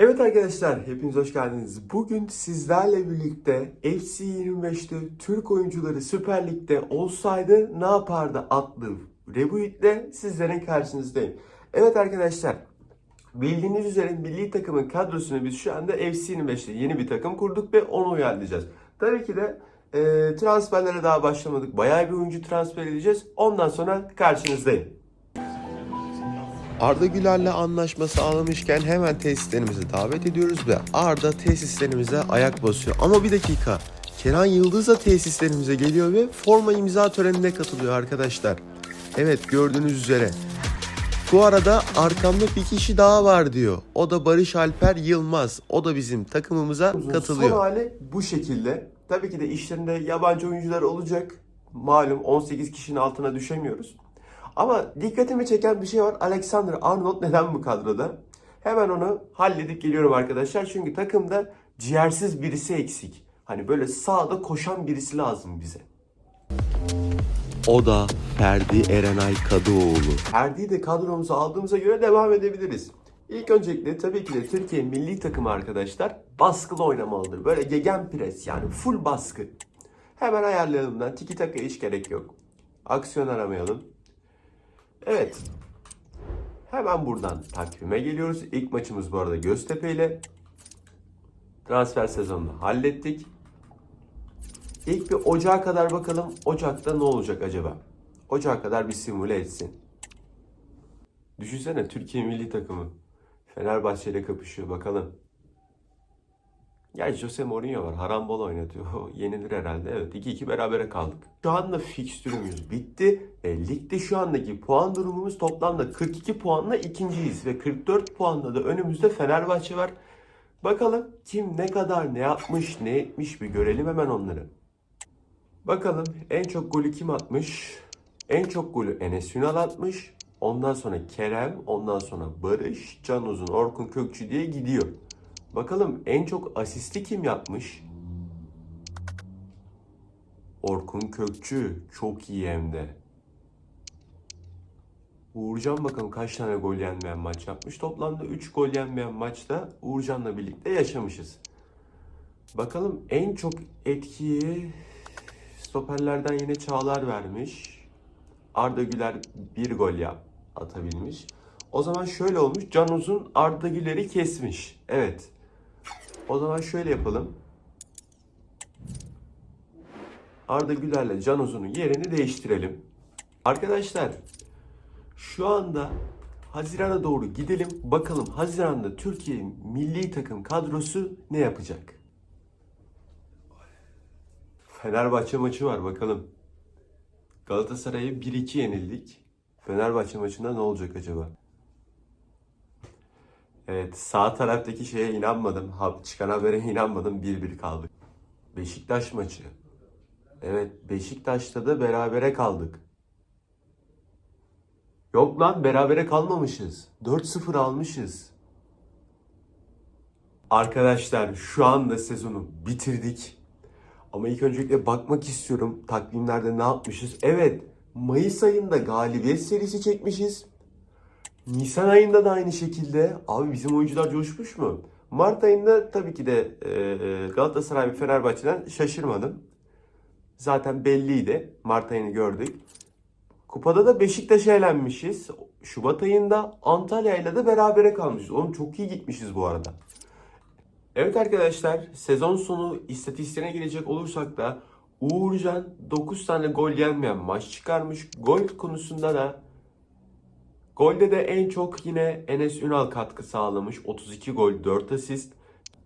Evet arkadaşlar, hepiniz hoş geldiniz. Bugün sizlerle birlikte FC 25'te Türk oyuncuları Süper Lig'de olsaydı ne yapardı adlı Rebuit'le sizlerin karşınızdayım. Evet arkadaşlar, bildiğiniz üzere milli takımın kadrosunu biz şu anda FC 25'te yeni bir takım kurduk ve onu uyarlayacağız. Tabii ki de e, transferlere daha başlamadık. Bayağı bir oyuncu transfer edeceğiz. Ondan sonra karşınızdayım. Arda Güler'le anlaşma sağlamışken hemen tesislerimize davet ediyoruz ve Arda tesislerimize ayak basıyor. Ama bir dakika. Kenan Yıldız da tesislerimize geliyor ve forma imza törenine katılıyor arkadaşlar. Evet gördüğünüz üzere. Bu arada arkamda bir kişi daha var diyor. O da Barış Alper Yılmaz. O da bizim takımımıza katılıyor. Son hali bu şekilde. Tabii ki de işlerinde yabancı oyuncular olacak. Malum 18 kişinin altına düşemiyoruz. Ama dikkatimi çeken bir şey var. Alexander Arnold neden bu kadroda? Hemen onu halledip geliyorum arkadaşlar. Çünkü takımda ciğersiz birisi eksik. Hani böyle sağda koşan birisi lazım bize. O da Ferdi Erenay Kadıoğlu. Ferdi'yi de kadromuza aldığımıza göre devam edebiliriz. İlk öncelikle tabii ki de Türkiye milli takımı arkadaşlar baskılı oynamalıdır. Böyle gegen pres yani full baskı. Hemen ayarlayalım da tiki taka hiç gerek yok. Aksiyon aramayalım. Evet. Hemen buradan takvime geliyoruz. İlk maçımız bu arada Göztepe ile. Transfer sezonunu hallettik. İlk bir Ocağa kadar bakalım. Ocak'ta ne olacak acaba? Ocağa kadar bir simüle etsin. Düşünsene Türkiye milli takımı. Fenerbahçe ile kapışıyor bakalım. Ya Jose Mourinho var. Harambol oynatıyor. Yenilir herhalde. Evet 2-2 berabere kaldık. Şu anda fikstürümüz bitti. E, ligde şu andaki puan durumumuz toplamda 42 puanla ikinciyiz. Ve 44 puanla da önümüzde Fenerbahçe var. Bakalım kim ne kadar ne yapmış ne etmiş bir görelim hemen onları. Bakalım en çok golü kim atmış? En çok golü Enes Ünal atmış. Ondan sonra Kerem, ondan sonra Barış, Can Uzun, Orkun Kökçü diye gidiyor. Bakalım en çok asisti kim yapmış? Orkun Kökçü. Çok iyi hem de. Uğurcan bakalım kaç tane gol yenmeyen maç yapmış. Toplamda 3 gol yenmeyen maçta Uğurcan'la birlikte yaşamışız. Bakalım en çok etkiyi stoperlerden yine Çağlar vermiş. Arda Güler bir gol yap, atabilmiş. O zaman şöyle olmuş. Can Uzun Arda Güler'i kesmiş. Evet. O zaman şöyle yapalım. Arda Güler'le Can Uzun'un yerini değiştirelim. Arkadaşlar şu anda Haziran'a doğru gidelim. Bakalım Haziran'da Türkiye milli takım kadrosu ne yapacak? Fenerbahçe maçı var bakalım. Galatasaray'a 1-2 yenildik. Fenerbahçe maçında ne olacak acaba? Evet sağ taraftaki şeye inanmadım. Çıkan habere inanmadım. 1-1 kaldık. Beşiktaş maçı. Evet Beşiktaş'ta da berabere kaldık. Yok lan berabere kalmamışız. 4-0 almışız. Arkadaşlar şu anda sezonu bitirdik. Ama ilk öncelikle bakmak istiyorum takvimlerde ne yapmışız. Evet Mayıs ayında galibiyet serisi çekmişiz. Nisan ayında da aynı şekilde. Abi bizim oyuncular coşmuş mu? Mart ayında tabii ki de e, Galatasaray ve Fenerbahçe'den şaşırmadım. Zaten belliydi. Mart ayını gördük. Kupada da Beşiktaş'a elenmişiz. Şubat ayında Antalya ile de berabere kalmışız. Oğlum çok iyi gitmişiz bu arada. Evet arkadaşlar sezon sonu istatistiğine gelecek olursak da Uğurcan 9 tane gol yenmeyen maç çıkarmış. Gol konusunda da Golde de en çok yine Enes Ünal katkı sağlamış. 32 gol 4 asist.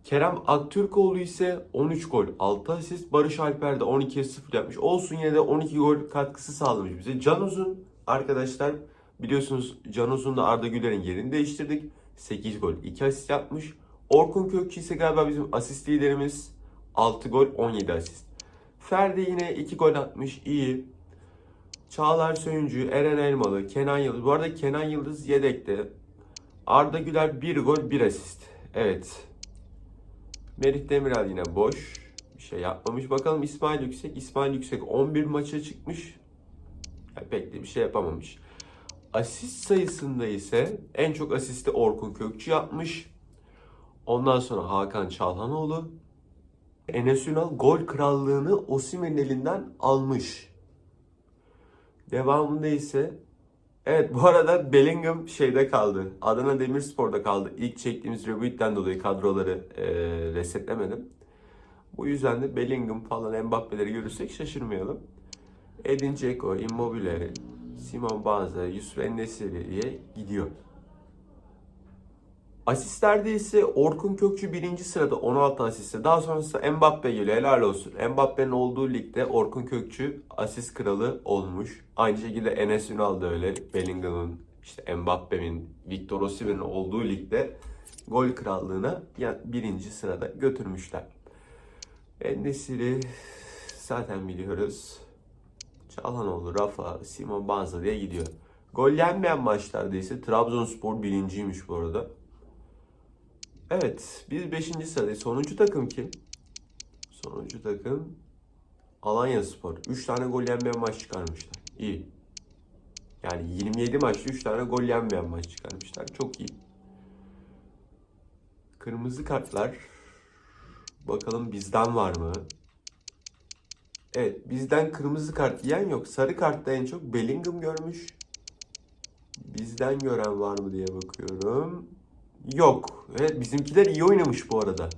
Kerem Aktürkoğlu ise 13 gol 6 asist. Barış Alper de 12'ye 0 yapmış. Olsun yine de 12 gol katkısı sağlamış bize. Can Uzun arkadaşlar biliyorsunuz Can Uzun'la Arda Güler'in yerini değiştirdik. 8 gol 2 asist yapmış. Orkun Kökçü ise galiba bizim asist liderimiz. 6 gol 17 asist. Ferdi yine 2 gol atmış. iyi. Çağlar Söyüncü, Eren Elmalı, Kenan Yıldız. Bu arada Kenan Yıldız yedekte. Arda Güler 1 gol 1 asist. Evet. Merih Demiral yine boş. Bir şey yapmamış. Bakalım İsmail Yüksek. İsmail Yüksek 11 maça çıkmış. Yani pek de bir şey yapamamış. Asist sayısında ise en çok asisti Orkun Kökçü yapmış. Ondan sonra Hakan Çalhanoğlu. Enes Ünal gol krallığını Osimhen'in elinden almış. Devamında ise Evet bu arada Bellingham şeyde kaldı. Adana Demirspor'da kaldı. İlk çektiğimiz Rebuit'ten dolayı kadroları e, resetlemedim. Bu yüzden de Bellingham falan Mbappe'leri görürsek şaşırmayalım. Edin Dzeko, Immobile, Simon Banza, Yusuf Ennesiri'ye gidiyor. Asistlerde ise Orkun Kökçü birinci sırada 16 asiste. Daha sonrasında Mbappe geliyor. Helal olsun. Mbappe'nin olduğu ligde Orkun Kökçü asist kralı olmuş. Aynı şekilde Enes Ünal da öyle. Bellingham'ın, işte Mbappe'nin, Victor Osimhen'in olduğu ligde gol krallığına birinci sırada götürmüşler. Endesiri zaten biliyoruz. Çalhanoğlu, Rafa, Simon Banza diye gidiyor. Gol yenmeyen maçlarda ise Trabzonspor birinciymiş bu arada. Evet, biz 5. sıradayız. Sonuncu takım kim? Sonuncu takım Alanya Spor. 3 tane gol yenmeyen maç çıkarmışlar. İyi. Yani 27 maçta 3 tane gol yenmeyen maç çıkarmışlar. Çok iyi. Kırmızı kartlar. Bakalım bizden var mı? Evet, bizden kırmızı kart yiyen yok. Sarı kartta en çok Bellingham görmüş. Bizden gören var mı diye bakıyorum. Yok. Evet bizimkiler iyi oynamış bu arada.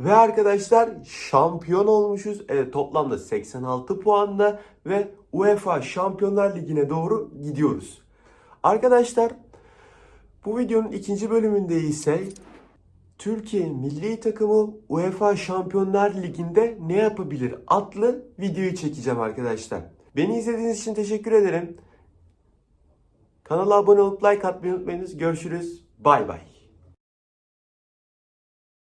Ve arkadaşlar şampiyon olmuşuz. Evet toplamda 86 puanla ve UEFA Şampiyonlar Ligi'ne doğru gidiyoruz. Arkadaşlar bu videonun ikinci bölümünde ise Türkiye milli takımı UEFA Şampiyonlar Ligi'nde ne yapabilir adlı videoyu çekeceğim arkadaşlar. Beni izlediğiniz için teşekkür ederim. Kanala abone olup like atmayı unutmayınız. Görüşürüz. Bay bay.